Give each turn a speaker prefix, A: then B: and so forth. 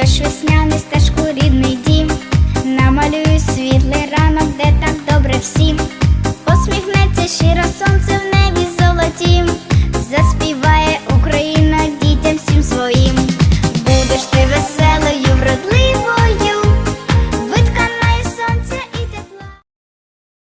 A: Дощ весняний стежку рідний дім, намалюю світлий ранок, де так добре всім. Посміхнеться щиро сонце в небі золотім, заспіває Україна дітям всім своїм. Будеш ти веселою, вродливою